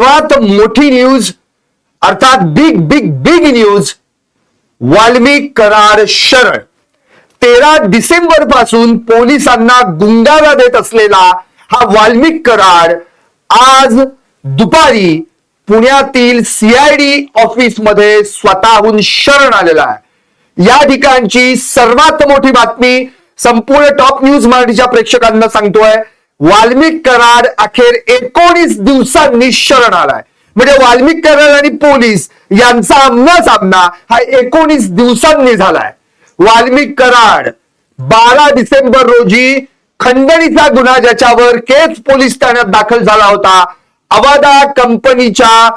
सर्वात मोठी न्यूज अर्थात big big big news Valmik Karad शरण. तेरा डिसेंबरपासून पोलिसांना गुंगारा देत असलेला हा वाल्मिक करार आज दुपारी पुण्यातील सीआयडी ऑफिसमध्ये स्वतःहून शरण आलेला आहे. या ठिकाणची सर्वात मोठी बातमी संपूर्ण टॉप न्यूज मराठीच्या प्रेक्षकांना सांगतोय. वाल्मिक करार अखेर एकोणीस दिवसांनी शरण आलाय. म्हणजे वाल्मिक करार आणि पोलीस यांचा आमना सामना हा एकोणीस दिवसांनी झालाय. वाल्मिक कराड बारा डिसेंबर रोजी खंडणीचा गुन्हा ज्याच्यावर केज पोलीस ठाण्यात दाखल झाला होता. अवादा कंपनीच्या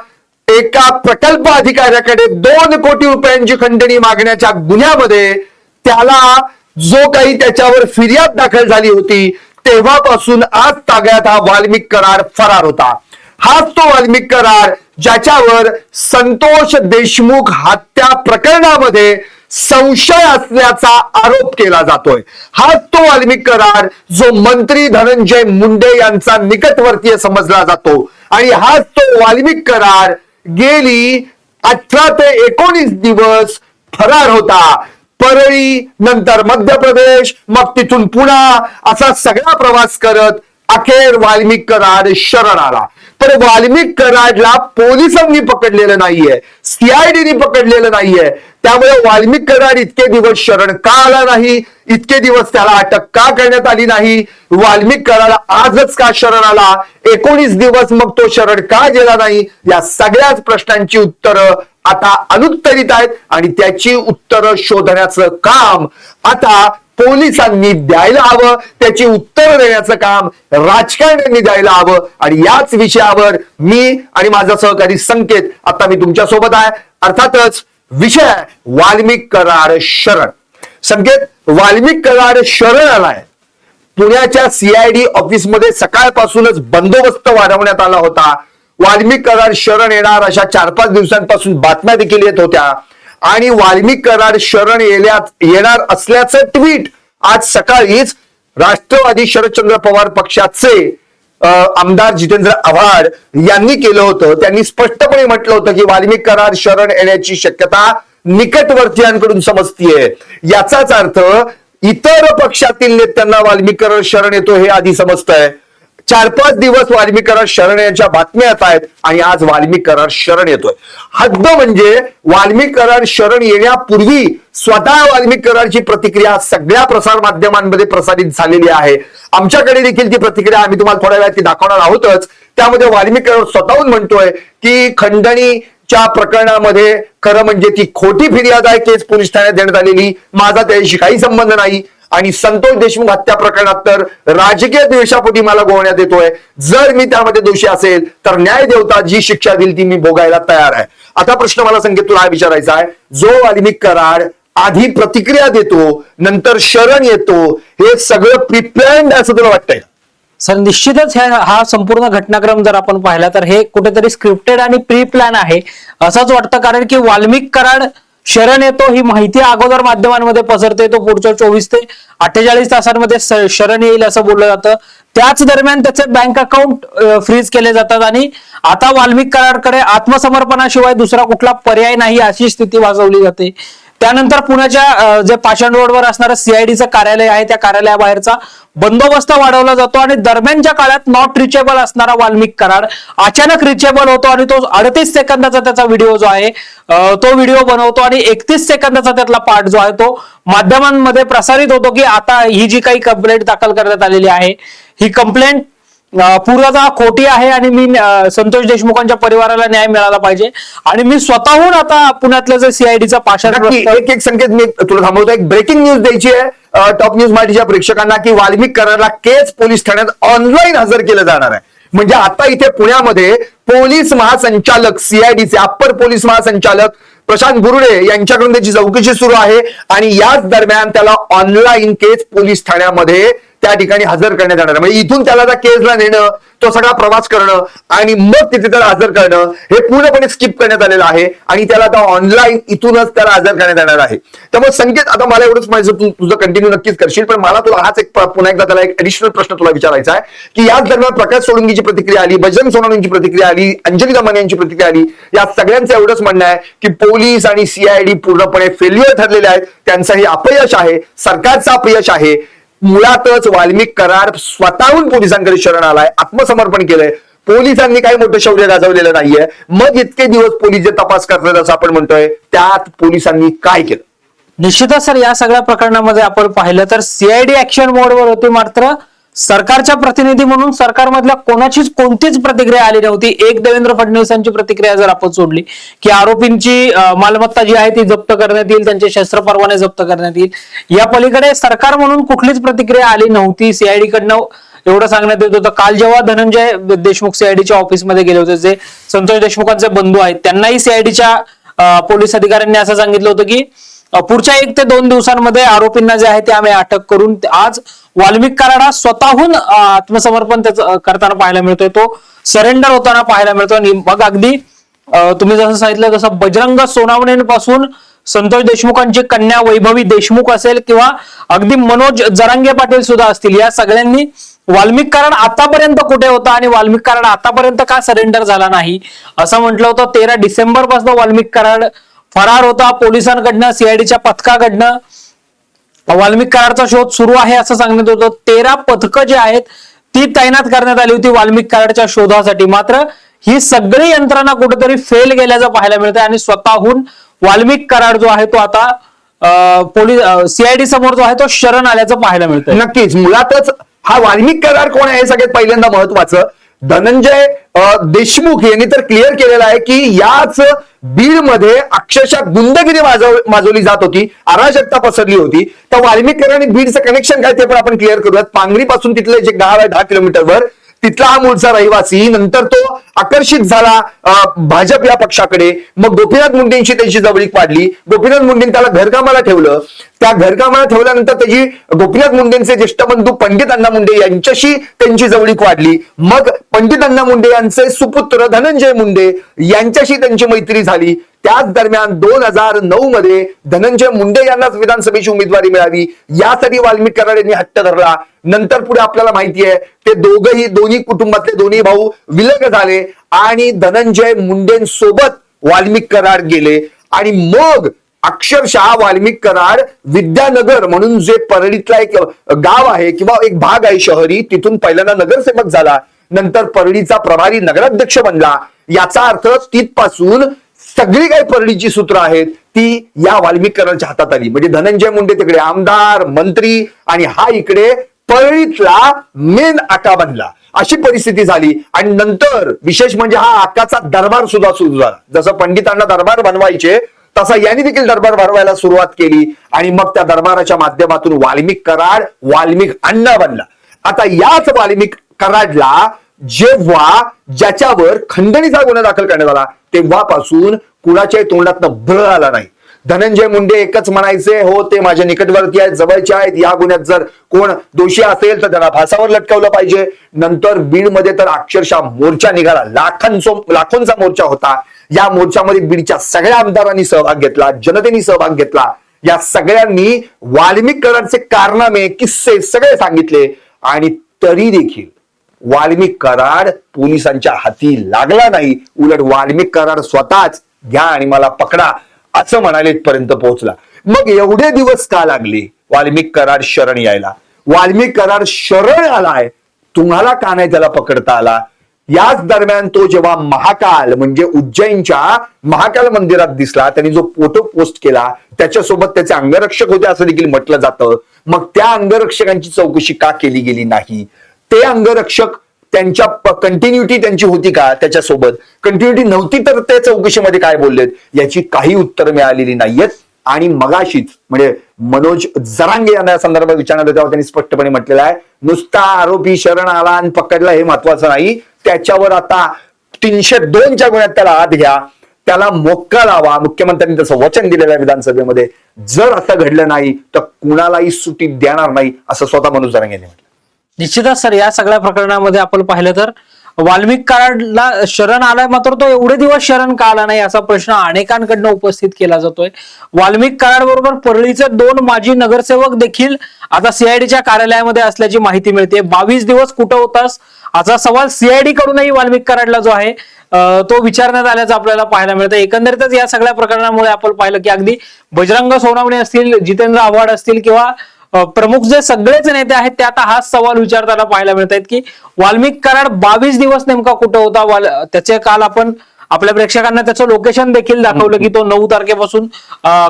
एका प्रकल्प अधिकाऱ्याकडे दोन कोटी रुपयांची खंडणी मागण्याच्या गुन्ह्यामध्ये त्याला जो काही त्याच्यावर फिर्याद दाखल झाली होती तेव्हापासून आज ताग्यात हा वाल्मिक करार फरार होता. हाच तो वाल्मिक करार ज्याच्यावर संतोष देशमुख हत्या प्रकरणामध्ये संशय असल्याचा आरोप केला जातोय. हाच तो वाल्मिक करार जो मंत्री धनंजय मुंडे यांचा निकटवर्तीय समजला जातो. आणि हाच तो वाल्मिक करार गेली अठरा ते एकोणीस दिवस फरार होता. परळी नंतर मध्य प्रदेश मग तिथून पुणा असा सगळा प्रवास करत अखेर वाल्मिक कराड शरण आला पण वाल्मिक कराडला पोलिसांनी पकडलेलं नाहीये सीआयडीने पकडलेलं नाहीये. त्यामुळे वाल्मिक कराड इतके दिवस शरण का आला नाही? इतके दिवस त्याला अटक का करण्यात आली नाही? वाल्मिक कराड आजच का शरण आला? एकोणीस दिवस मग तो शरण का गेला नाही? या सगळ्याच प्रश्नांची उत्तरं आता अनुत्तरित आहेत आणि त्याची उत्तरं शोधण्याचं काम आता पोलिसांनी द्यायला हवं त्याची उत्तर देण्याचं काम राजकारण्यांनी द्यायला हवं. आणि याच विषयावर मी आणि माझा सहकारी संकेत आता मी तुमच्यासोबत आहे. अर्थातच विषय वाल्मिक करार शरण. संकेत वाल्मिक करार शरण आलाय. पुण्याच्या सीआयडी ऑफिसमध्ये सकाळपासूनच बंदोबस्त वाढवण्यात आला होता. वाल्मिक करार शरण येणार अशा चार पाच दिवसांपासून बातम्या देखील येत होत्या. आणि वाल्मिक करार शरण येण्यात येणार असल्याचं ट्विट आज सकाळीच राष्ट्रवादी शरदचंद्र पवार पक्षाचे आमदार जितेंद्र आव्हाड यांनी केलं होतं. त्यांनी स्पष्टपणे म्हटलं होतं की वाल्मिक करार शरण येण्याची शक्यता निकटवर्तीयांकडून समजतीये. याचाच अर्थ इतर पक्षातील नेत्यांना वाल्मिक करार शरण येतो हे आधी समजतंय. चार पाच दिवस वाल्मिक करार शरण यांच्या बातम्या येत आहेत आणि आज वाल्मिक करार शरण येतोय. हद्द म्हणजे वाल्मिक करार शरण येण्यापूर्वी स्वतः वाल्मिक करारची प्रतिक्रिया सगळ्या प्रसार माध्यमांमध्ये प्रसारित झालेली आहे. आमच्याकडे देखील ती प्रतिक्रिया आम्ही तुम्हाला थोड्या वेळात ती दाखवणार आहोतच. त्यामध्ये वाल्मिक करार स्वतःहून म्हणतोय की खंडणीच्या प्रकरणामध्ये खरं म्हणजे ती खोटी फिर्याद आहे केस पोलीस ठाण्यात देण्यात आलेली. माझा त्याच्याशी काही संबंध नाही. आणि संतोष देशमुख हत्या प्रकरणात तर राजकीय द्वेषापोटी मला गोवण्यात येतोय. जर मी त्यामध्ये दोषी असेल तर न्याय देवता जी शिक्षा देईल ती मी भोगायला तयार आहे. आता प्रश्न मला संकेत तुला हा विचारायचा आहे. जो वाल्मिक कराड आधी प्रतिक्रिया देतो नंतर शरण येतो हे सगळं प्रिप्लॅन्ड असं तुला वाटतंय? सर निश्चितच हा संपूर्ण घटनाक्रम जर आपण पाहिला तर हे कुठेतरी स्क्रिप्टेड आणि प्री प्लॅन आहे. असंच वाटतं कारण की वाल्मिक कराड शरण येतो ही माहिती अगोदर माध्यमांमध्ये पसरते तो पुढच्या चोवीस ते अठ्ठेचाळीस तासांमध्ये शरण येईल असं बोललं जातं. त्याच दरम्यान त्याचे बँक अकाउंट फ्रीज केले जातात आणि आता वाल्मिक कराडकडे आत्मसमर्पणाशिवाय दुसरा कुठला पर्याय नाही अशी स्थिती वाजवली जाते. त्यानंतर पुण्याच्या जे पाषाण रोडवर असणारं सीआयडीचं कार्यालय आहे त्या कार्यालयाबाहेरचा बंदोबस्त वाढवला जातो आणि दरम्यानच्या काळात नॉट रिचेबल असणारा वाल्मिक कराड अचानक रिचेबल होतो आणि तो अडतीस सेकंदाचा त्याचा व्हिडिओ जो आहे तो व्हिडिओ बनवतो आणि एकतीस सेकंदाचा त्यातला पार्ट जो आहे तो माध्यमांमध्ये प्रसारित होतो की आता ही जी काही कंप्लेंट दाखल करण्यात आलेली आहे ही कंप्लेंट पूर्णतः खोटी आहे आणि मी संतोष देशमुखांच्या परिवाराला न्याय मिळाला पाहिजे. आणि मी स्वतःहून आता पुण्यातलं जे सीआयडीचं पाषाण एक एक संकेत मी तुला थांबवतो. एक ब्रेकिंग न्यूज द्यायची आहे. टॉप न्यूज मराठीच्या प्रेक्षकांना की वाल्मिक करारला केज पोलीस ठाण्यात ऑनलाईन हजर केलं जाणार आहे. म्हणजे आता इथे पुण्यामध्ये पोलीस महासंचालक सीआयडीचे अप्पर पोलीस महासंचालक प्रशांत बुरुडे यांच्याकडून त्याची चौकशी सुरू आहे. आणि याच दरम्यान त्याला ऑनलाईन केज पोलीस ठाण्यामध्ये त्या ठिकाणी हजर करण्यात येणार. म्हणजे इथून त्याला त्या केसला नेणं तो सगळा प्रवास करणं आणि मग तिथे त्याला हजर करणं हे पूर्णपणे स्किप करण्यात आलेलं आहे आणि त्याला आता ऑनलाईन इथूनच त्याला हजर करण्यात येणार आहे. त्यामुळे संकेत आता मला एवढंच माहिती तू तुझं कंटिन्यू नक्कीच करशील पण मला तुला हाच एक पुन्हा एकदा त्याला एक ऍडिशनल प्रश्न तुला विचारायचा आहे की याच दरम्यान प्रकाश सोळंकीची प्रतिक्रिया आली बजरंग सोनवणेंची प्रतिक्रिया आली अंजली दमान यांची प्रतिक्रिया आली या सगळ्यांचं एवढंच म्हणणं आहे की पोलीस आणि सीआयडी पूर्णपणे फेल्युअर ठरलेले आहेत त्यांचं हे अपयश आहे सरकारचं अपयश आहे मुळातच वाल्मिक करार स्वतःहून पोलिसांकडे शरण आलाय आत्मसमर्पण केलंय. पोलिसांनी काही मोठं शौर्य गाजवलेलं नाहीये. मग इतके दिवस पोलीस जे तपास करतात असं आपण म्हणतोय त्यात पोलिसांनी काय केलं? निश्चितच सर या सगळ्या प्रकरणामध्ये आपण पाहिलं तर सीआयडी ऍक्शन मोडवर होती मात्र सरकारच्या प्रतिनिधी म्हणून सरकारमधल्या कोणाचीच कोणतीच प्रतिक्रिया आली नव्हती. एक देवेंद्र फडणवीसांची प्रतिक्रिया जर आपण सोडली की आरोपींची मालमत्ता जी आहे ती जप्त करण्यात येईल त्यांचे शस्त्र परवाने जप्त करण्यात येईल. या पलीकडे सरकार म्हणून कुठलीच प्रतिक्रिया आली नव्हती. सीआयडी कडनं एवढं सांगण्यात येत होतं. काल जेव्हा धनंजय देशमुख सीआयडीच्या ऑफिसमध्ये गेले होते जे संतोष देशमुखांचे बंधू आहेत त्यांनाही सीआयडीच्या पोलीस अधिकाऱ्यांनी असं सांगितलं होतं की पुढच्या एक ते दोन दिवसांमध्ये आरोपींना जे आहे ते आम्ही अटक करून आज वाल्मिक कराडा हा स्वतःहून आत्मसमर्पण त्याचं करताना पाहायला मिळतोय. तो सरेंडर होताना पाहायला मिळतो आणि मग अगदी तुम्ही जसं सांगितलं तसं बजरंग सोनावणेपासून संतोष देशमुखांची कन्या वैभवी देशमुख असेल किंवा अगदी मनोज जरांगे पाटील सुद्धा असतील या सगळ्यांनी वाल्मिक कारण आतापर्यंत कुठे होता आणि वाल्मिक कराड आतापर्यंत का सरेंडर झाला नाही? असं म्हटलं होतं तेरा डिसेंबरपासून वाल्मिक कराड फरार होता पोलिसांकडनं सीआयडीच्या पथकाकडनं. वाल्मिक कराडचा शोध सुरू आहे असं सांगण्यात होतं तेरा पथकं जी आहेत ती तैनात करण्यात आली होती वाल्मिक कराडच्या शोधासाठी. मात्र ही सगळी यंत्रणा कुठेतरी फेल गेल्याचं पाहायला मिळतं आणि स्वतःहून वाल्मिक कराड जो आहे तो आता पोलीस सीआयडी समोर जो आहे तो शरण आल्याचं पाहायला मिळतं नक्कीच. मुळातच हा वाल्मिक करार कोण आहे हे सगळ्यात पहिल्यांदा महत्वाचं. धनंजय देशमुख यांनी तर क्लिअर केलेलं आहे की याच बीडमध्ये अक्षरशः गुंडगिरी माजव माजवली जात होती अराजकता पसरली होती. तर वाल्मिकी आणि बीडचं कनेक्शन काय ते पण आपण क्लिअर करूयात. पांगरी पासून तिथले जे गाव आहे दहा किलोमीटरवर तिथला हा मूळचा रहिवासी. नंतर तो आकर्षित झाला भाजप या पक्षाकडे. मग गोपीनाथ मुंडेंशी त्यांची जवळीक वाढली. गोपीनाथ मुंडेंनी त्याला घरकामाला ठेवलं. त्या घरकामाला ठेवल्यानंतर त्याची गोपीनाथ मुंडेंचे ज्येष्ठ बंधू पंडित अण्णा मुंडे यांच्याशी त्यांची जवळीक वाढली. मग पंडित अण्णा मुंडे यांचे सुपुत्र धनंजय मुंडे यांच्याशी त्यांची मैत्री झाली. त्याच दरम्यान दोन हजार नऊ मध्ये धनंजय मुंडे यांनाच विधानसभेची उमेदवारी मिळावी. यासाठी वाल्मिक कराड यांनी हट्ट धरला. नंतर पुढे आपल्याला माहिती आहे ते दोघही दोन्ही कुटुंबातले दोन्ही भाऊ विलग झाले आणि धनंजय मुंडेंसोबत वाल्मिक करार गेले. आणि मग अक्षरशः वाल्मिक कराड विद्यानगर म्हणून जे परळीतला एक गाव आहे किंवा एक भाग आहे शहरी तिथून पहिल्यांदा नगरसेवक झाला. नंतर परळीचा प्रभारी नगराध्यक्ष बनला. याचा अर्थ तिथपासून सगळी काही परळीची सूत्र आहेत ती या वाल्मिक कराडच्या हातात आली. म्हणजे धनंजय मुंडे तिकडे आमदार मंत्री आणि हा इकडे परळीतला मेन आका बनला. अशी परिस्थिती झाली. आणि नंतर विशेष म्हणजे हा आकाचा दरबार सुद्धा सुरू झाला. जसं पंडितांना दरबार बनवायचे तसा यांनी देखील दरबार भरवायला सुरुवात केली. आणि मग त्या दरबाराच्या माध्यमातून वाल्मिक कराड वाल्मिक अण्णा बनला. आता याच वाल्मिक कराडला जेव्हा ज्याच्यावर खंडणीचा गुन्हा दाखल करण्यात आला तेव्हापासून कुणाच्याही तोंडातनं भळ आला नाही. धनंजय मुंडे एकच म्हणायचे हो ते माझ्या निकटवर्ती आहेत जवळचे आहेत. या गुन्ह्यात जर कोण दोषी असेल तर त्याला फासावर लटकवलं पाहिजे. नंतर बीडमध्ये तर अक्षरशः मोर्चा निघाला. लाखांचो लाखोंचा मोर्चा होता. या मोर्चामध्ये बीडच्या सगळ्या आमदारांनी सहभाग घेतला जनतेने सहभाग घेतला. या सगळ्यांनी वाल्मिक कराडचे कारनामे किस्से सगळे सांगितले. आणि तरी देखील वाल्मिक कराड पोलिसांच्या हाती लागला नाही. उलट वाल्मिक कराड स्वतःच घ्या आणि मला पकडा. असं म्हणाले पर्यंत पोहोचला. मग एवढे दिवस का लागले? वाल्मिक करार शरण यायला. वाल्मिक करार शरण आलाय. तुम्हाला का नाही त्याला पकडता आला? याच दरम्यान तो जेव्हा महाकाल म्हणजे उज्जैनच्या महाकाल मंदिरात दिसला त्यांनी जो फोटो पोस्ट केला त्याच्यासोबत त्याचे अंगरक्षक होते असं देखील म्हटलं जातं. मग त्या अंगरक्षकांची चौकशी का केली गेली नाही? ते अंगरक्षक त्यांच्या कंटिन्युटी त्यांची होती का त्याच्यासोबत? कंटिन्युटी नव्हती तर ते चौकशीमध्ये काय बोललेत? याची काही उत्तर मिळालेली नाहीयेत. आणि मगाशीच म्हणजे मनोज जरांगे यांना या संदर्भात विचारण्यात तेव्हा त्यांनी स्पष्टपणे म्हटलेलं आहे नुसता आरोपी शरण आला आणि पकडला हे महत्वाचं नाही. त्याच्यावर आता तीनशे दोनच्या गुन्ह्यात त्याला आत घ्या. त्याला मोक्का लावा. मुख्यमंत्र्यांनी तसं वचन दिलेलं आहे विधानसभेमध्ये. जर असं घडलं नाही तर कुणालाही सुटी देणार नाही असं स्वतः मनोज जरांगे यांनी म्हटलं. निश्चितच सर या सगळ्या प्रकरणामध्ये आपण पाहिलं तर वाल्मिक कार्डला शरण आलाय मात्र तो एवढे दिवस शरण का आला नाही असा प्रश्न अनेकांकडनं उपस्थित केला जातोय. वाल्मिक कराड बरोबर परळीचे दोन माजी नगरसेवक देखील आता सीआयडीच्या कार्यालयामध्ये असल्याची माहिती मिळते बावीस दिवस कुठं होतास? असा सवाल सीआयडी कडूनही वाल्मिक कराडला जो आहे तो विचारण्यात आल्याचं आपल्याला पाहायला मिळतं एकंदरीतच या सगळ्या प्रकरणामुळे आपण पाहिलं की अगदी बजरंग सोनावणे असतील जितेंद्र आव्हाड असतील किंवा प्रमुख जे सगळेच नेते आहेत ते आता हाच सवाल विचारताना पाहायला मिळत आहेत की वाल्मिक कराड बावीस दिवस नेमका कुठं होता? त्याचे काल आपण आपल्या प्रेक्षकांना त्याचं लोकेशन देखील दाखवलं की तो नऊ तारखेपासून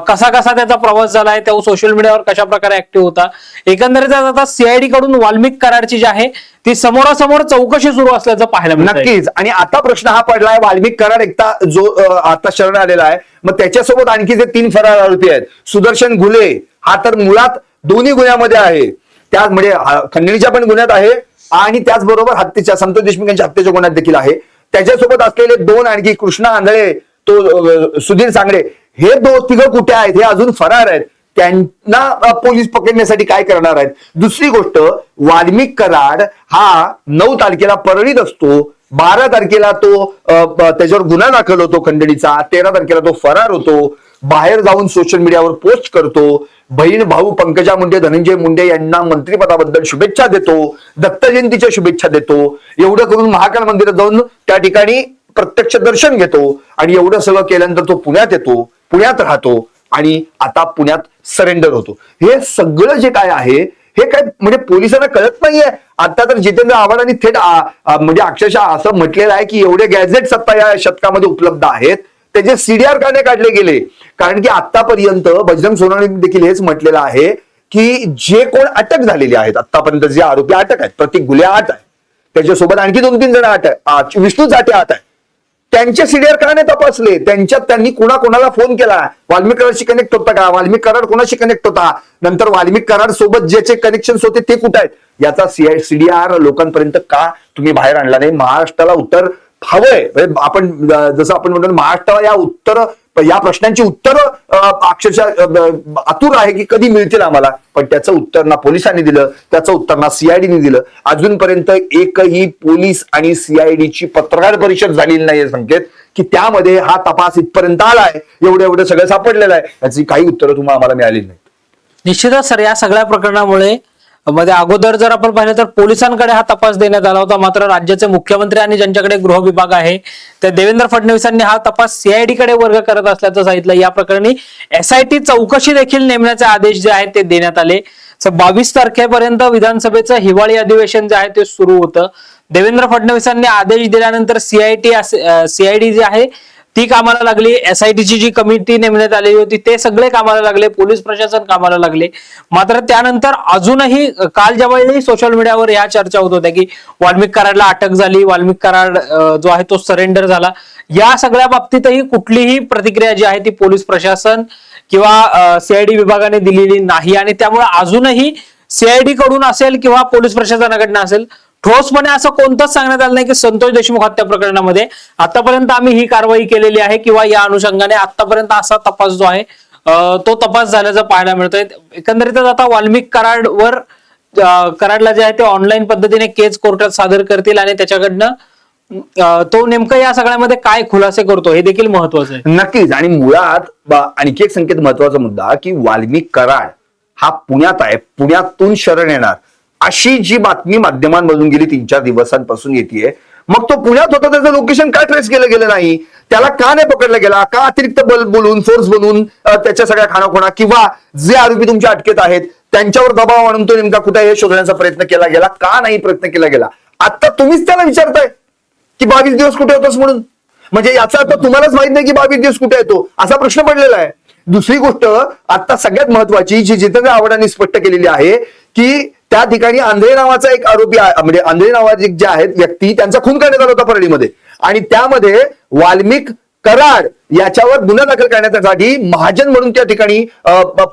कसा कसा त्याचा प्रवास झालाय तो सोशल मीडियावर कशा प्रकारे ऍक्टिव्ह होता? एकंदरीत आता सीआयडी कडून वाल्मिक कराडची जी आहे ती समोरासमोर चौकशी सुरू असल्याचं पाहायला मिळत नक्कीच. आणि आता प्रश्न हा पडलाय वाल्मिक कराड एकटा जो आता शरण आलेला आहे मग त्याच्यासोबत आणखी जे तीन फरार आरोपी आहेत सुदर्शन घुले हा तर मुळात दोन्ही गुन्ह्यामध्ये आहे. त्याच म्हणजे खंडणीच्या पण गुन्ह्यात आहे आणि त्याचबरोबर हत्येच्या संतोष देशमुख यांच्या हत्येच्या गुन्ह्यात देखील आहे. त्याच्यासोबत असलेले दोन आणखी कृष्णा आंधळे तो सुधीर सांगडे हे दोन तिघं कुठे आहेत? हे अजून फरार आहेत. त्यांना पोलीस पकडण्यासाठी काय करणार आहेत? दुसरी गोष्ट वाल्मिक कराड हा नऊ तारखेला परळीत असतो. बारा तारखेला तो त्याच्यावर गुन्हा दाखल होतो खंडणीचा. तेरा तारखेला तो फरार होतो. बाहेर जाऊन सोशल मीडियावर पोस्ट करतो. बहीण भाऊ पंकजा मुंडे धनंजय मुंडे यांना मंत्रिपदाबद्दल शुभेच्छा देतो. दत्त जयंतीच्या शुभेच्छा देतो. एवढं करून महाकाल मंदिरात जाऊन त्या ठिकाणी प्रत्यक्ष दर्शन घेतो. आणि एवढं सगळं केल्यानंतर तो पुण्यात येतो. पुण्यात राहतो. आणि आता पुण्यात सरेंडर होतो. हे सगळं जे काय आहे हे काय म्हणजे पोलिसांना कळत नाहीये. आता तर जितेंद्र आव्हाडांनी थेट म्हणजे अक्षरशः असं म्हटलेलं आहे की एवढे गॅझेट्स आता या शतकामध्ये उपलब्ध आहेत. त्याचे सीडीआर का नाही काढले गेले कारण की आतापर्यंत बजरंग सोनावणे देखील हेच म्हटलेलं आहे की जे कोण अटक झालेले आहेत आतापर्यंत जे आरोपी अटक आहेत प्रतीक गुले आठ आहे. त्याच्यासोबत आणखी दोन तीन जण आठ आहे विष्णू जाटे आठ आहे त्यांचे सीडीआर का नाही तपासले? त्यांच्यात त्यांनी कुणा कोणाला फोन केला? वाल्मिक कराडशी कनेक्ट होता का? वाल्मिक कराड कोणाशी कनेक्ट होता? नंतर वाल्मिक कराड सोबत ज्याचे कनेक्शन होते ते कुठे आहेत? याचा सीआय सीडीआर लोकांपर्यंत का तुम्ही बाहेर आणला नाही? महाराष्ट्राला उत्तर हवंय. म्हणजे आपण जसं आपण म्हणतो ना, महाराष्ट्राला या उत्तर या प्रश्नांची उत्तर अक्षरशः आतुर आहे की कधी मिळतील आम्हाला. पण त्याचं उत्तर ना पोलिसांनी दिलं त्याचं उत्तर ना सीआयडीने दिलं. अजूनपर्यंत एकही पोलीस आणि सीआयडीची पत्रकार परिषद झालेली नाहीये संकेत की त्यामध्ये हा तपास इथपर्यंत आलाय एवढं एवढं सगळं सापडलेलं आहे. याची काही उत्तरं तुम्हाला आम्हाला मिळाली नाही निश्चितच सर या सगळ्या प्रकरणामुळे मध्ये अगोदर जर आपण पाहिलं तर पोलिसांकडे हा तपास देण्यात आला होता. मात्र राज्याचे मुख्यमंत्री आणि ज्यांच्याकडे गृह विभाग आहे त्या देवेंद्र फडणवीसांनी हा तपास सीआयडी कडे वर्ग करत असल्याचं सांगितलं. या प्रकरणी एसआयटी चौकशी देखील नेमण्याचे आदेश जे आहेत ते देण्यात आले. बावीस तारखेपर्यंत विधानसभेचं हिवाळी अधिवेशन जे आहे ते सुरू होतं. देवेंद्र फडणवीसांनी आदेश दिल्यानंतर सीआयटी सीआयडी जी आहे ती कामाला लागली एसआयटीची जी कमिटी नेमण्यात आलेली होती ते सगळे कामाला लागले पोलीस प्रशासन कामाला लागले. मात्र त्यानंतर अजूनही काल ज्यावेळी सोशल मीडियावर या चर्चा होत होत्या की वाल्मिक कराडला अटक झाली वाल्मिक कराड जो आहे तो सरेंडर झाला. या सगळ्या बाबतीतही कुठलीही प्रतिक्रिया जी आहे ती पोलीस प्रशासन किंवा सीआयडी विभागाने दिलेली नाही. आणि त्यामुळे अजूनही सीआयडी कडून असेल किंवा पोलीस प्रशासनाकडनं असेल ठोसपणे असं कोणतंच सांगण्यात आलं नाही की संतोष देशमुख हत्या प्रकरणामध्ये आतापर्यंत आम्ही ही कारवाई केलेली आहे किंवा या अनुषंगाने आतापर्यंत असा तपास जो आहे तो तपास झाल्याचं पाहायला मिळतोय. एकंदरीतच आता वाल्मिक कराडवर वर कराडला जे आहे ते ऑनलाईन पद्धतीने केस कोर्टात सादर करतील आणि त्याच्याकडनं तो नेमकं या सगळ्यामध्ये काय खुलासे करतो हे देखील महत्वाचं आहे. नक्कीच. आणि मुळात आणखी एक संकेत महत्त्वाचा मुद्दा की वाल्मिक कराड हा पुण्यात आहे. पुण्यातून शरण येणार. अशी जी बातमी माध्यमांमधून गेली तीन चार दिवसांपासून येते मग तो पुण्यात होता त्याचं लोकेशन का ट्रेस केलं गेलं नाही? त्याला का नाही पकडला गेला? का अतिरिक्त बल बोलून फोर्स बनवून त्याच्या सगळ्या खानाखोणा किंवा जे आरोपी तुमच्या अटकेत आहेत त्यांच्यावर दबाव आणून तो नेमका कुठे हे शोधण्याचा प्रयत्न केला गेला का नाही प्रयत्न केला गेला? आता तुम्हीच त्याला विचारताय की बावीस दिवस कुठे होतोस म्हणून? म्हणजे याचा अर्थ तुम्हालाच माहीत नाही की बावीस दिवस कुठे येतो असा प्रश्न पडलेला आहे. दुसरी गोष्ट आता सगळ्यात महत्वाची जी जितेंद्र आव्हाडांनी स्पष्ट केलेली आहे की त्या ठिकाणी आंधळे नावाचा एक आरोपी म्हणजे आंधळे नावाचे जे आहेत व्यक्ती त्यांचा खून करण्यात आला होता परळीमध्ये. आणि त्यामध्ये वाल्मिक कराड याच्यावर गुन्हा दाखल करण्यासाठी महाजन म्हणून त्या ठिकाणी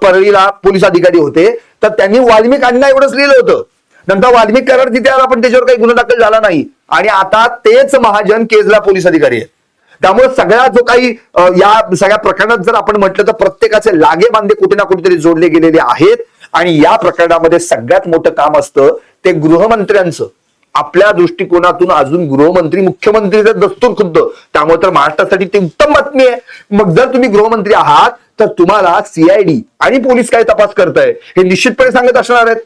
परळीला पोलीस अधिकारी होते. तर त्यांनी वाल्मिक अण्णा एवढंच लिहिलं होतं. नंतर वाल्मिक कराड तिथे आला पण त्याच्यावर काही गुन्हा दाखल झाला नाही. आणि आता तेच महाजन केजला पोलीस अधिकारी आहेत. त्यामुळे सगळा जो काही या सगळ्या प्रकरणात जर आपण म्हटलं तर प्रत्येकाचे लागे बांधे कुठे ना कुठेतरी जोडले गेलेले आहेत. आणि या प्रकरणामध्ये सगळ्यात मोठं काम असतं ते गृहमंत्र्यांचं. आपल्या दृष्टिकोनातून अजून गृहमंत्री मुख्यमंत्री दस्तूर खुद्द. त्यामुळे तर महाराष्ट्रासाठी ते उत्तम बातमी आहे. मग जर तुम्ही गृहमंत्री आहात तर तुम्हाला सीआयडी आणि पोलीस काय तपास करताय हे निश्चितपणे सांगत असणार आहेत.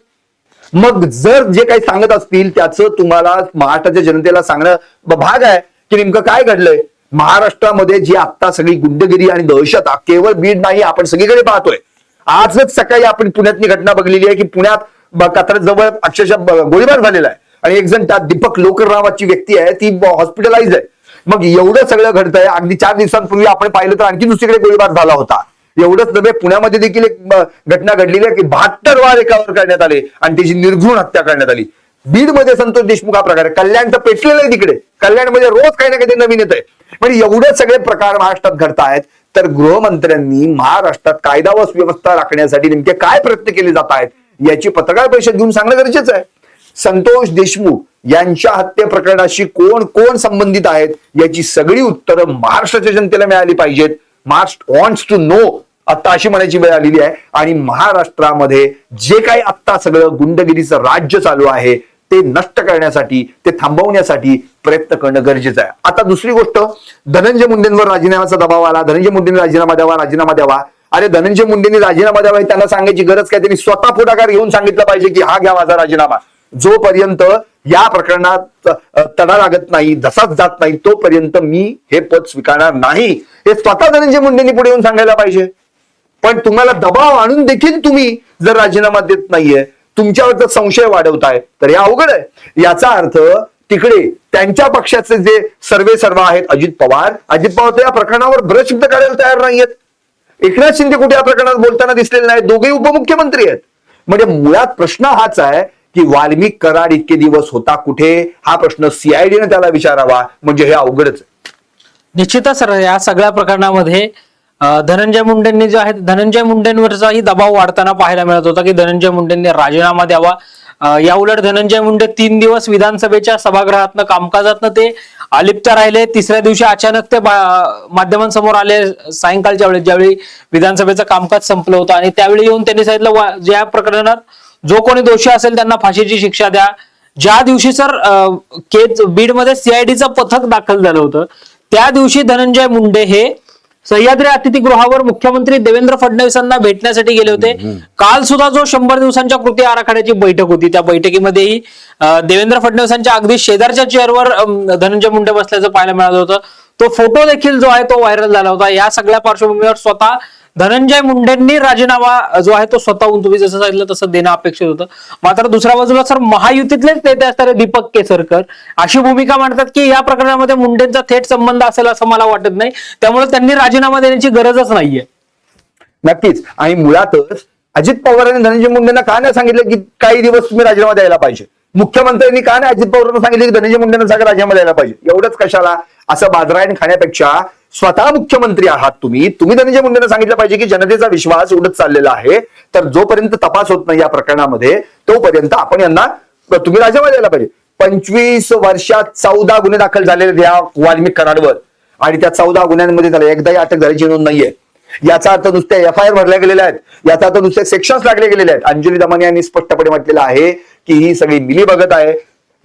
मग जर जे काही सांगत असतील त्याचं तुम्हाला महाराष्ट्राच्या जनतेला सांगणं भाग आहे की नेमकं काय घडलंय? महाराष्ट्रामध्ये जी आता सगळी गुंडगिरी आणि दहशत केवळ बीड नाही आपण सगळीकडे पाहतोय. आजच सकाळी आपण पुण्यातली घटना बघलेली आहे की पुण्यात ब- जवळ अक्षरशः गोळीबार झालेला आहे. आणि एक जण त्यात दीपक लोकर नावाची व्यक्ती आहे ती हॉस्पिटलाइज आहे. मग एवढं सगळं घडतंय अगदी चार दिवसांपूर्वी आपण पाहिलं तर आणखी दुसरीकडे गोळीबार झाला होता. एवढंच नव्हे पुण्यामध्ये देखील एक घटना घडलेली आहे की बहात्तर वार एकावर करण्यात आले आणि त्याची निर्घृण हत्या करण्यात आली. बीडमध्ये संतोष देशमुख हा प्रकार आहे. कल्याण तर पेटलेलं आहे तिकडे. कल्याणमध्ये रोज काही ना काही नवीन येत आहे म्हणजे एवढे सगळे प्रकार महाराष्ट्रात घडतायत. तर गृहमंत्र्यांनी महाराष्ट्रात कायदा व सुव्यवस्था राखण्यासाठी नेमके काय प्रयत्न केले जात आहेत याची पत्रकार परिषद घेऊन सांगणं गरजेचं आहे. संतोष देशमुख यांच्या हत्ये प्रकरणाशी कोण कोण संबंधित आहेत याची सगळी उत्तरं महाराष्ट्राच्या जनतेला मिळाली पाहिजेत. महाराष्ट्र वॉन्ट्स टू नो आता अशी म्हणायची वेळ आलेली आहे. आणि महाराष्ट्रामध्ये जे काही आत्ता सगळं गुंडगिरीचं राज्य चालू आहे ते नष्ट करण्यासाठी ते थांबवण्यासाठी प्रयत्न करणं गरजेचं आहे. आता दुसरी गोष्ट धनंजय मुंडेंवर राजीनाम्याचा दबाव आला. धनंजय मुंडेंनी राजीनामा द्यावा राजीनामा द्यावा. अरे धनंजय मुंडेंनी राजीनामा द्यावा त्यांना सांगायची गरज काय? त्यांनी स्वतः पुढाकार घेऊन सांगितलं पाहिजे की हा घ्या माझा राजीनामा. जोपर्यंत या प्रकरणात तडा लागत नाही धसाच जात नाही तोपर्यंत मी हे पद स्वीकारणार नाही. हे स्वतः धनंजय मुंडेंनी पुढे येऊन सांगायला पाहिजे. पण तुम्हाला दबाव आणून देखील तुम्ही जर राजीनामा देत नाहीये तुमच्यावर जर संशय वाढवताय तर हे अवघड आहे. याचा अर्थ तिकडे त्यांच्या पक्षाचे जे सर्वे सर्व आहेत अजित पवार अजित पवार या प्रकरणावर बरेच करायला काढायला तयार नाहीयेत. एकनाथ शिंदे कुठे या प्रकरणात बोलताना दिसलेले नाहीत? दोघेही उपमुख्यमंत्री आहेत. म्हणजे मुळात प्रश्न हाच आहे की वाल्मिक कराड इतके दिवस होता कुठे? हा प्रश्न सीआयडीने त्याला विचारावा. म्हणजे हे अवघडच निश्चितच सर या सगळ्या प्रकरणामध्ये धनंजय मुंडेंनी जे आहे धनंजय मुंडेंवरचाही दबाव वाढताना पाहायला मिळत होता की धनंजय मुंडेंनी राजीनामा द्यावा. या उलट धनंजय मुंडे तीन दिवस विधानसभेच्या सभागृहातनं कामकाजातनं ते अलिप्त राहिले. तिसऱ्या दिवशी अचानक ते बा- माध्यमांसमोर आले. सायंकाळच्या वेळेस ज्यावेळी विधानसभेचं कामकाज संपलं होतं आणि त्यावेळी येऊन त्यांनी सांगितलं वा- ज्या प्रकरणात जो कोणी दोषी असेल त्यांना फाशीची शिक्षा द्या. ज्या दिवशी सर अं, बीडमध्ये सीआयडीचं पथक दाखल झालं होतं त्या दिवशी धनंजय मुंडे हे सह्याद्री अतिथीगृहावर मुख्यमंत्री देवेंद्र फडणवीसांना भेटण्यासाठी गेले होते. काल सुद्धा जो शंभर दिवसांच्या कृती आराखड्याची बैठक होती त्या बैठकीमध्येही देवेंद्र फडणवीसांच्या अगदी शेजारच्या चेअरवर धनंजय मुंडे बसल्याचं पाहायला मिळालं होतं. तो फोटो देखील जो आहे तो व्हायरल झाला होता. या सगळ्या पार्श्वभूमीवर स्वतः धनंजय मुंडेंनी राजीनामा जो आहे तो स्वतःहून तुम्ही जसं सांगितलं तसं देणं अपेक्षित होतं. मात्र दुसऱ्या बाजूला सर महायुतीतलेच नेते असणारे दीपक केसरकर अशी भूमिका मांडतात की या प्रकरणामध्ये मुंडेंचा थेट संबंध असेल असं मला वाटत नाही. त्यामुळे त्यांनी राजीनामा देण्याची गरजच नाहीये. नक्कीच. आणि मुळातच अजित पवारांनी धनंजय मुंडेंना का नाही सांगितलं की काही दिवस तुम्ही राजीनामा द्यायला पाहिजे? मुख्यमंत्र्यांनी का नाही अजित पवारांना सांगितलं की धनंजय मुंडेंना सांगा राजीनामा द्यायला पाहिजे? एवढंच कशाला? असं बाजरायण खाण्यापेक्षा स्वतः मुख्यमंत्री आहात तुम्ही. तुम्ही धनंजय मुंडेंना सांगितलं पाहिजे की जनतेचा विश्वास उडत चाललेला आहे तर जोपर्यंत तपास होत नाही या प्रकरणामध्ये तोपर्यंत आपण यांना तुम्ही राजीनामा द्यायला पाहिजे. पंचवीस वर्षात चौदा गुन्हे दाखल झालेले या वाल्मिक कराडवर. आणि त्या चौदा गुन्ह्यांमध्ये झाले एकदाही अटक झाल्याची नोंद नाहीये. याचा अर्थ नुसत्या एफ आय आर भरल्या गेलेल्या आहेत. याचा अर्थ नुसते सेक्शन्स लागले गेलेले आहेत. अंजली दमानी यांनी स्पष्टपणे म्हटलेलं आहे की ही सगळी मिली बघत आहे.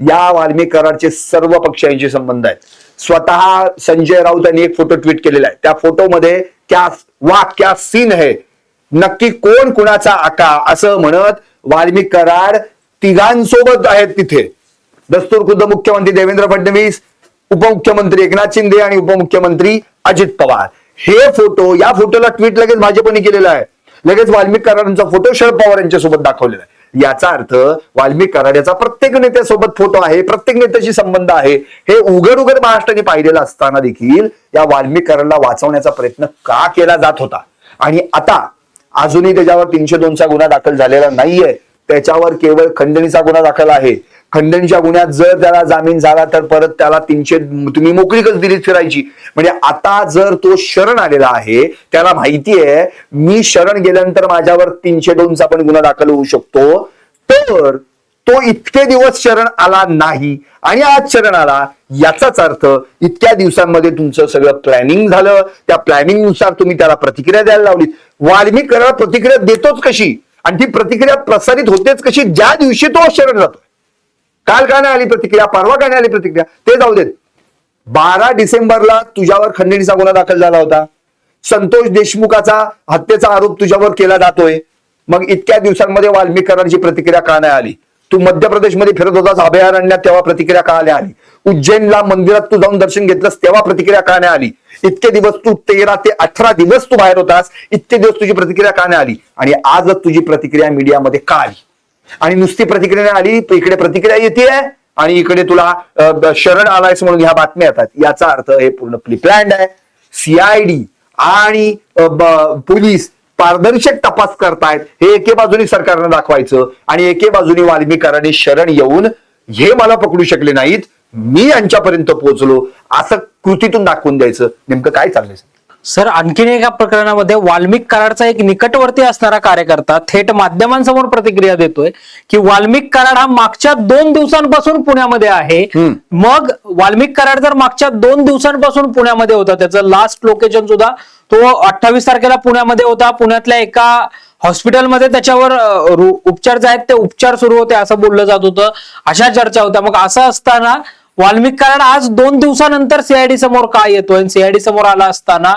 या वाल्मिक कराडचे सर्व पक्षांशी संबंध आहेत. स्वतः संजय राऊत यांनी एक फोटो ट्विट केलेला आहे. त्या फोटोमध्ये क्या वा क्या सीन है नक्की कोण कुणाचा आका असं म्हणत वाल्मिक कराड तिघांसोबत आहेत तिथे. दस्तूर खुद्द मुख्यमंत्री देवेंद्र फडणवीस उपमुख्यमंत्री एकनाथ शिंदे आणि उपमुख्यमंत्री अजित पवार. हे फोटो या फोटोला ट्विट लगेच भाजपने केलेला आहे. लगेच वाल्मिक कराडांचा फोटो शरद पवार यांच्यासोबत दाखवलेला आहे. याचा अर्थ वाल्मिक कराड्याचा प्रत्येक नेत्यासोबत फोटो आहे प्रत्येक नेत्याशी संबंध आहे. हे उघड उघड महाराष्ट्राने पाहिलेलं असताना देखील या वाल्मिक कराडला वाचवण्याचा प्रयत्न का केला जात होता? आणि आता अजूनही त्याच्यावर तीनशे दोनचा गुन्हा दाखल झालेला नाहीये. त्याच्यावर केवळ खंडणीचा गुन्हा दाखल आहे. खंडणीच्या गुन्ह्यात जर त्याला जामीन झाला तर परत त्याला तीनशे तुम्ही मोकळीकच दिली फिरायची. म्हणजे आता जर तो शरण आलेला आहे त्याला माहिती आहे मी शरण गेल्यानंतर माझ्यावर तीनशे दोनचा पण गुन्हा दाखल होऊ शकतो. तर तो इतके दिवस शरण आला नाही आणि आज शरण आला याचाच अर्थ इतक्या दिवसांमध्ये तुमचं सगळं प्लॅनिंग झालं. त्या प्लॅनिंगनुसार तुम्ही त्याला प्रतिक्रिया द्यायला लावली वाल्मिक करायला प्रतिक्रिया देतोच कशी? आणि ती प्रतिक्रिया प्रसारित होतेच कशी? ज्या दिवशी तो शरण जातो काल का नाही आली प्रतिक्रिया परवा का नाही आली प्रतिक्रिया ते जाऊ देत. बारा डिसेंबरला तुझ्यावर खंडणीचा गुन्हा दाखल झाला होता. संतोष देशमुखाचा हत्येचा आरोप तुझ्यावर केला जातोय. मग इतक्या दिवसांमध्ये वाल्मिक प्रतिक्रिया का नाही आली? तू मध्य प्रदेशमध्ये फिरत होतास अभयारण्यात तेव्हा प्रतिक्रिया का आल्या आली? उज्जैनला मंदिरात तू जाऊन दर्शन घेतलंस तेव्हा प्रतिक्रिया का नाही आली? इतके दिवस तू तेरा ते अठरा दिवस तू बाहेर होतास इतके दिवस तुझी प्रतिक्रिया का नाही आली? आणि आजच तुझी प्रतिक्रिया मीडियामध्ये का आली? आणि नुसती प्रतिक्रिया आली तर इकडे प्रतिक्रिया येते आणि इकडे तुला शरण आलायस म्हणून ह्या बातम्या येतात. याचा अर्थ हे पूर्ण प्लॅन्ड आहे. सीआयडी आणि पोलीस पारदर्शक तपास करतायत. हे एके बाजूनी सरकारनं दाखवायचं आणि एके बाजूनी वाल्मीकरांनी शरण येऊन हे मला पकडू शकले नाहीत. मी यांच्यापर्यंत पोहोचलो. असं कृतीतून दाखवून द्यायचं. नेमकं काय चाललंय? सर आणखीन एका प्रकरणामध्ये वाल्मिक कराडचा एक निकटवर्ती असणारा कार्यकर्ता थेट माध्यमांसमोर प्रतिक्रिया देतोय की वाल्मिक कराड हा मागच्या दोन दिवसांपासून पुण्यामध्ये आहे. मग वाल्मिक कराड जर मागच्या दोन दिवसांपासून पुण्यामध्ये होता त्याचं लास्ट लोकेशन सुद्धा तो अठ्ठावीस तारखेला पुण्यामध्ये होता. पुण्यातल्या एका हॉस्पिटलमध्ये त्याच्यावर उपचार जे आहेत ते उपचार सुरू होते असं बोललं जात होतं. अशा चर्चा होत्या. मग असं असताना वाल्मिक कारण आज दोन दिवसानंतर सीआयडी समोर का येतोय? सीआयडी समोर आला असताना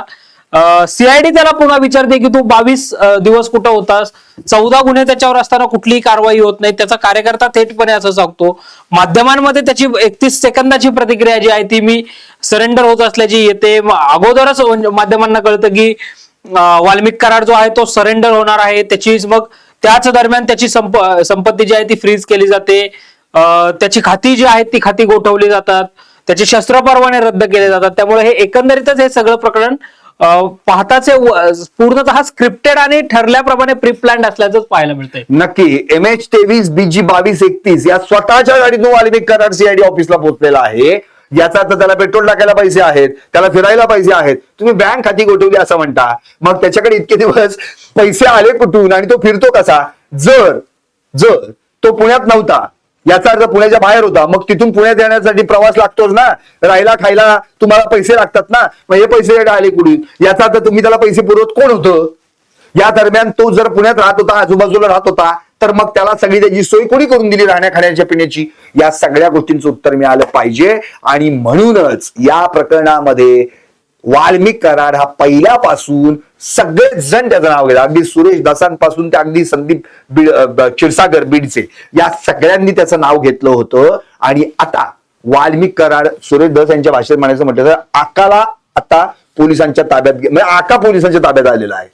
सीआयडी त्याला पुन्हा विचारते की तू बावीस दिवस कुठं होतास? चौदा गुन्हे त्याच्यावर असताना कुठलीही कारवाई होत नाही. त्याचा कार्यकर्ता थेटपणे असं सांगतो. माध्यमांमध्ये त्याची एकतीस सेकंदाची प्रतिक्रिया जी आहे ती मी सरेंडर होत असल्याची येते. अगोदरच माध्यमांना कळतं की वाल्मिक करार जो आहे तो सरेंडर होणार आहे. त्याची मग त्याच दरम्यान त्याची संप संपत्ती जी आहे ती फ्रीज केली जाते. त्याची खाती जी आहेत ती खाती गोठवली जातात. त्याचे शस्त्र परवाने रद्द केले जातात. त्यामुळे हे एकंदरीतच हे सगळं प्रकरण पाहताच हे पूर्णतः स्क्रिप्टेड आणि ठरल्याप्रमाणे प्री प्लॅन्ड असल्याचं पाहायला मिळतंय. नक्की. एम एच तेवीस बीजी बावीस एकतीस या स्वतःच्या गाडीतून वाल्मिक कराड सीआयडी ऑफिसला पोहोचलेला आहे. याचा अर्थ त्याला पेट्रोल टाकायला पैसे आहेत त्याला फिरायला पैसे आहेत. तुम्ही बँक खाती गोठवली असं म्हणता. मग त्याच्याकडे इतके दिवस पैसे आले कुठून आणि तो फिरतो कसा? जर जर तो पुण्यात नव्हता याचा अर्थ पुण्याच्या बाहेर होता. मग तिथून पुण्यात येण्यासाठी प्रवास लागतोच ना? राहायला खायला तुम्हाला पैसे लागतात ना? मग हे पैसे आले कुठून? याचा अर्थ तुम्ही त्याला पैसे पुरवत कोण होतं? या दरम्यान तो जर पुण्यात राहत होता आजूबाजूला राहत होता तर मग त्याला सगळी त्याची सोय कोणी करून दिली राहण्या खाण्याच्या पिण्याची? या सगळ्या गोष्टींचं उत्तर मिळालं पाहिजे. आणि म्हणूनच या प्रकरणामध्ये वाल्मिक कराड हा पहिल्यापासून सगळेच जण त्याचं नाव घेतात. अगदी सुरेश दासांपासून ते अगदी संदीप बीड क्षीरसागर बीडचे. या सगळ्यांनी त्याचं नाव घेतलं होतं. आणि आता वाल्मिक कराड सुरेश दस यांच्या भाषेत म्हणायचं म्हटलं तर आकाला आता पोलिसांच्या ताब्यात म्हणजे आका पोलिसांच्या ताब्यात आलेला आहे.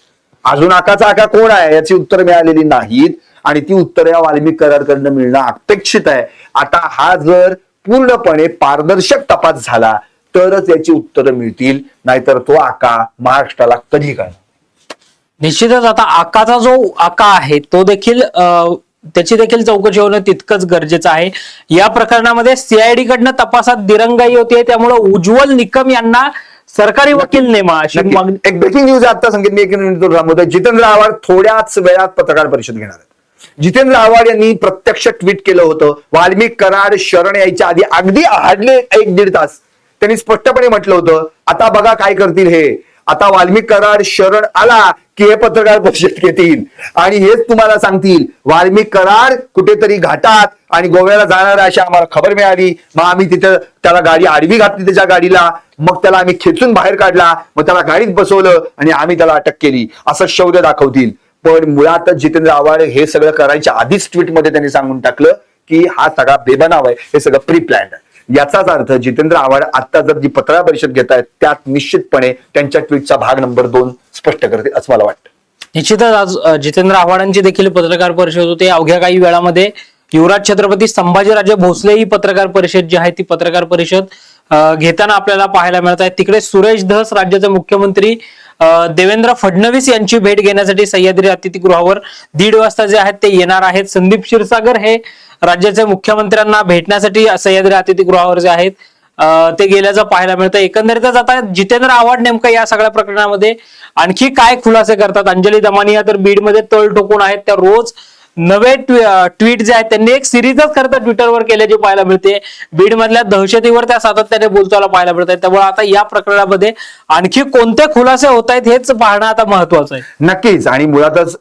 अजून आकाचा आका कोण आहे? याची उत्तर मिळालेली नाहीत. आणि ती उत्तर या वाल्मिक करारकडनं मिळणं अपेक्षित आहे. आता हा जर पूर्णपणे पारदर्शक तपास झाला तरच याची उत्तरं मिळतील नाहीतर तो आका महाराष्ट्राला कधी कळणार निश्चितच आता आकाचा जो आका आहे तो देखील त्याची देखील चौकशी होणं तितकंच गरजेचं आहे. या प्रकरणामध्ये सीआयडी कडनं तपासात दिरंगाई होतीये त्यामुळे उज्ज्वल निकम यांना सरकारी वकील नेमा एक ब्रेकिंग न्यूज आता सांगितलं मी एक मिनिट थांबवतोय जितेंद्र आव्हाड थोड्याच वेळात पत्रकार परिषद घेणार आहेत. जितेंद्र आव्हाड यांनी प्रत्यक्ष ट्विट केलं होतं. वाल्मिक कराड शरण यायच्या आधी अगदी हाडले एक दीड तास त्यांनी स्पष्टपणे म्हटलं होतं आता बघा काय करतील हे. आता वाल्मिक कराड शरण आला की हे पत्रकार परिषद घेतील. आणि हेच तुम्हाला सांगतील वाल्मिक कराड कुठेतरी घाटात आणि गोव्याला जाणार अशी आम्हाला खबर मिळाली. मग आम्ही तिथं त्याला गाडी आडवी घातली त्याच्या गाडीला. मग त्याला आम्ही खेचून बाहेर काढला. मग त्याला गाडीत बसवलं आणि आम्ही त्याला अटक केली. असं शौर्य दाखवतील. पण मुळातच जितेंद्र आव्हाड हे सगळं करायच्या आधीच ट्विटमध्ये त्यांनी सांगून टाकलं की हा सगळा बेबनाव आहे. हे सगळं प्री प्लॅन्ड आहे. याचाच अर्थ जितेंद्र आव्हाड आता जर जी पत्रकार परिषद घेत आहेत त्यात निश्चितपणे त्यांच्या ट्विटचा भाग नंबर दोन स्पष्ट करते असं मला वाटतं. निश्चितच आज जितेंद्र आव्हाडांची देखील पत्रकार परिषद होते. अवघ्या काही वेळामध्ये युवराज छत्रपती संभाजीराजे भोसले ही पत्रकार परिषद जी आहे ती पत्रकार परिषद घेताना आपल्याला पाहायला मिळत आहे. तिकडे सुरेश धस राज्याचे मुख्यमंत्री देवेंद्र फडणवीस यांची भेट घेण्यासाठी सह्याद्री अतिथीगृहावर दीड वाजता जे आहेत ते येणार आहेत. संदीप क्षीरसागर हे राज्याच्या मुख्यमंत्र्यांना भेटण्यासाठी सह्याद्री अतिथीगृहावर जे आहेत ते गेल्याचं पाहायला मिळतं. एकंदरीतच आता जितेंद्र आव्हाड नेमकं या सगळ्या प्रकरणामध्ये आणखी काय खुलासे करतात? अंजली दमानिया तर बीडमध्ये तळ ठोकून आहेत. त्या रोज नवे ट्विट जे आहेत त्यांनी एक सिरीजच खरं तर ट्विटरवर केल्याची पाहायला मिळते. बीड मधल्या दहशतीवर त्या सातत्याने बोलताना पाहायला मिळत आहेत. त्यामुळे आता या प्रकरणामध्ये आणखी कोणते खुलासे होत आहेत हेच पाहणं आता महत्वाचं आहे. नक्कीच. आणि मुळातच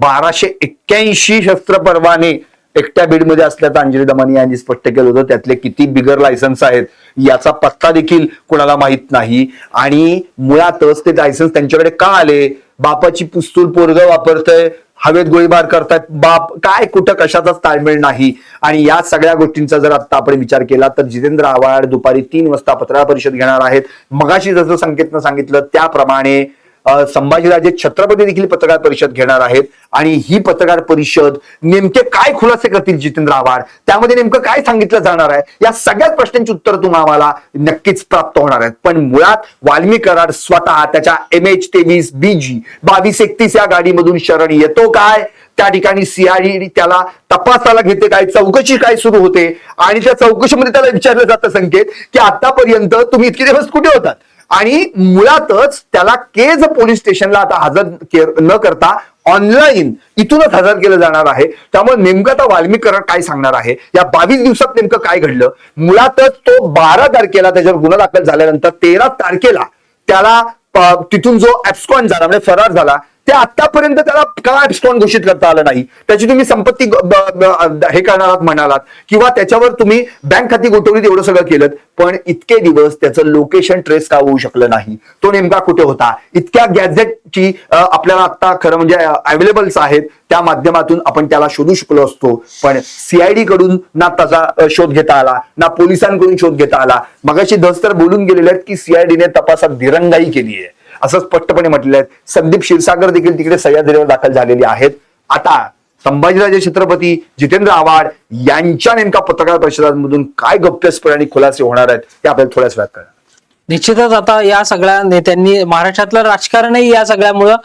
बाराशे एक्क्याऐंशी शस्त्र परवाने एकट्या बीडमध्ये असल्याचं अंजली दमानी यांनी स्पष्ट केलं होतं. त्यातले किती बिगर लायसन्स आहेत याचा पत्ता देखील कोणाला माहीत नाही. आणि मुळातच ते लायसन्स त्यांच्याकडे का आले? बापाची पुस्तूल पोरग वापरतय हवेत गोळीबार करतायत बाप काय कुठं कशाचाच ताळमेळ नाही? आणि या सगळ्या गोष्टींचा जर आता आपण विचार केला तर जितेंद्र आव्हाड दुपारी तीन वाजता पत्रकार परिषद घेणार आहेत. मगाशी जसं संकेतनं सांगितलं त्याप्रमाणे संभाजीराजे छत्रपती देखील पत्रकार परिषद घेणार आहेत. आणि ही पत्रकार परिषद नेमके काय खुलासे करतील जितेंद्र आव्हाड? त्यामध्ये नेमकं काय सांगितलं जाणार आहे? या सगळ्याच प्रश्नांची उत्तर तुम्हाला आम्हाला नक्कीच प्राप्त होणार आहेत. पण मुळात वाल्मी कराड स्वतः त्याच्या एम एच तेवीस बीजी बावीस एकतीस या गाडीमधून शरण येतो काय? त्या ठिकाणी सीआयडी त्याला तपासाला घेते काय? चौकशी काय सुरू होते? आणि त्या चौकशीमध्ये त्याला विचारलं जातं संकेत की आतापर्यंत तुम्ही इतके दिवस कुठे होतात? आणि मुळातच त्याला केज पोलीस स्टेशनला आता हजर न करता ऑनलाईन इथूनच हजर केलं जाणार आहे. त्यामुळे नेमकं आता वाल्मीकरण काय सांगणार आहे? या बावीस दिवसात नेमकं काय घडलं? मुळातच तो बारा तारखेला त्याच्यावर गुन्हा दाखल झाल्यानंतर तेरा तारखेला त्याला तिथून जो ऍब्स्कॉन झाला म्हणजे फरार झाला ते आतापर्यंत त्याला का ऍब्स्कॉन घोषित करता आलं नाही? त्याची तुम्ही संपत्ती हे करणार आहात म्हणालात. किंवा त्याच्यावर तुम्ही बँक खाती गोठवली एवढं सगळं केलं पण इतके दिवस त्याचं लोकेशन ट्रेस का होऊ शकलं नाही? तो नेमका कुठे होता? इतक्या गॅझेटची आपल्याला आता खरं म्हणजे अवेलेबल्स आहेत त्या माध्यमातून आपण त्याला शोधू शकलो असतो. पण सीआयडी कडून ना त्याचा शोध घेता आला ना पोलिसांकडून शोध घेता आला. मगाशी धस तर बोलून गेलेले आहेत की सीआयडीने तपासात दिरंगाई केली आहे असं स्पष्टपणे म्हटलेलं आहे. संदीप क्षीरसागर देखील तिकडे सह्याद्रीवर दाखल झालेली आहेत. आता संभाजीराजे छत्रपती जितेंद्र आव्हाड यांच्या नेमका पत्रकार परिषदांमधून काय गप्यस्पर आणि खुलासे होणार आहेत ते आपल्याला थोड्याच वेळात कळणार. निश्चितच आता या सगळ्या नेत्यांनी महाराष्ट्रातलं राजकारणही या सगळ्यामुळं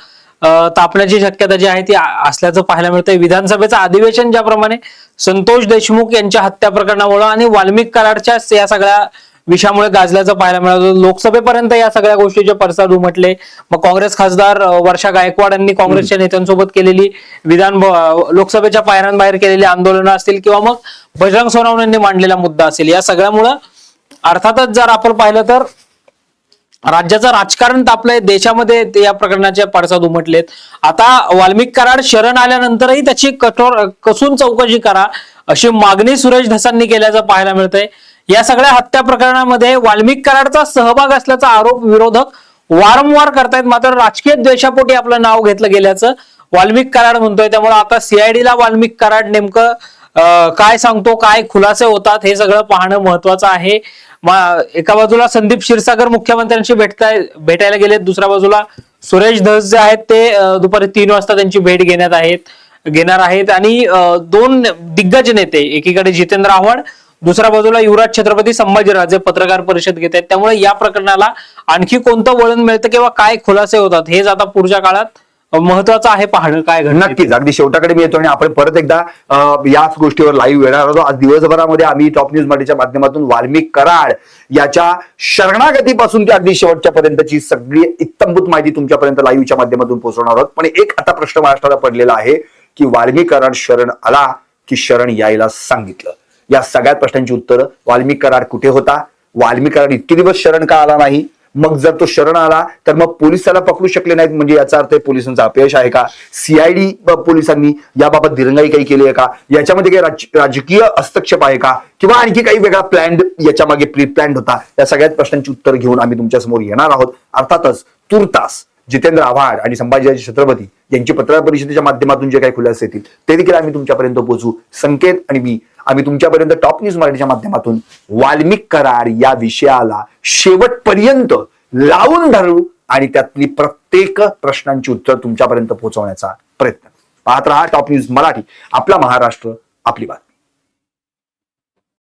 तापण्याची शक्यता जी आहे ती असल्याचं पाहायला मिळतंय. विधानसभेचं अधिवेशन ज्याप्रमाणे संतोष देशमुख यांच्या हत्या प्रकरणामुळं आणि वाल्मिक कराडच्या या सगळ्या विषयामुळे गाजल्याचं पाहायला मिळालं. लोकसभेपर्यंत या सगळ्या गोष्टीचे पडसाद उमटले मग काँग्रेस खासदार वर्षा गायकवाड यांनी काँग्रेसच्या नेत्यांसोबत केलेली विधान लोकसभेच्या पायऱ्यांबाहेर केलेली आंदोलनं असतील किंवा मग बजरंग सोनवणे यांनी मांडलेला मुद्दा असेल या सगळ्यामुळं अर्थातच जर आपण पाहिलं तर राज्याचं राजकारण तापलंय देशामध्ये ते या प्रकरणाचे पडसाद उमटलेत. आता वाल्मिक कराड शरण आल्यानंतरही त्याची कठोर कसून चौकशी करा अशी मागणी सुरेश धसांनी केल्याचं पाहायला मिळतंय. या सगळ्या हत्या प्रकरणामध्ये वाल्मिक कराडचा सहभाग असल्याचा आरोप विरोधक वारंवार करतायत. मात्र राजकीय द्वेषापोटी आपलं नाव घेतलं गेल्याचं वाल्मिक कराड म्हणतोय. त्यामुळे आता सीआयडीला वाल्मिक कराड नेमकं काय सांगतो काय खुलासे होतात हे सगळं पाहणं महत्वाचं आहे. एका बाजूला संदीप क्षीरसागर मुख्यमंत्र्यांशी भेटताय भेटायला गेलेत. दुसऱ्या बाजूला सुरेश धस जे आहेत ते दुपारी तीन वाजता त्यांची भेट घेण्यात आहेत घेणार आहेत. आणि दोन दिग्गज नेते एकीकडे जितेंद्र आव्हाड दुसऱ्या बाजूला युवराज छत्रपती संभाजीराजे पत्रकार परिषद घेत आहेत. त्यामुळे या प्रकरणाला आणखी कोणतं वळण मिळतं किंवा काय खुलासे होतात हेच आता पुढच्या काळात महत्वाचं आहे पाहणं काय घडणार नक्कीच. अगदी शेवटाकडे मी येतो आणि आपण परत एकदा याच गोष्टीवर लाईव्ह येणार आहोत आज दिवसभरामध्ये आम्ही टॉप न्यूज मराठीच्या माध्यमातून वाल्मिक कराड याच्या शरणागतीपासून ते अगदी शेवटच्या पर्यंतची सगळी इत्तमभूत माहिती तुमच्यापर्यंत लाईव्हच्या माध्यमातून पोहोचवणार आहोत. पण एक आता प्रश्न महाराष्ट्राला पडलेला आहे की वाल्मिक कराड शरण आला की शरण यायला सांगितलं? या सगळ्या प्रश्नांची उत्तरं. वाल्मिक करार कुठे होता? वाल्मिक करार इतके दिवस शरण का आला नाही? मग जर तो शरण आला तर मग पोलीस त्याला पकडू शकले नाहीत? म्हणजे याचा अर्थ पोलिसांचा पोलिसांचं अपयश आहे का? सीआयडी पोलिसांनी याबाबत दिरंगाई काही केली आहे का? याच्यामध्ये काही राज- राजकीय हस्तक्षेप आहे का? किंवा आणखी काही वेगळा प्लॅन याच्या मागे प्री प्लॅन होता? या सगळ्यात प्रश्नांची उत्तर घेऊन आम्ही तुमच्यासमोर येणार आहोत. अर्थातच तुर्तास जितेंद्र आव्हाड आणि संभाजीराजे छत्रपती यांची पत्रकार परिषदेच्या माध्यमातून जे काही खुलासे येतील ते देखील आम्ही तुमच्यापर्यंत पोहोचू संकेत आणि मी आम्ही तुमच्यापर्यंत टॉप न्यूज मराठीच्या माध्यमातून वाल्मिक करार या विषयाला शेवटपर्यंत लावून धरू आणि त्यातली प्रत्येक प्रश्नांची उत्तर तुमच्यापर्यंत पोहोचवण्याचा प्रयत्न. पाहत राहा टॉप न्यूज मराठी आपला महाराष्ट्र आपली बात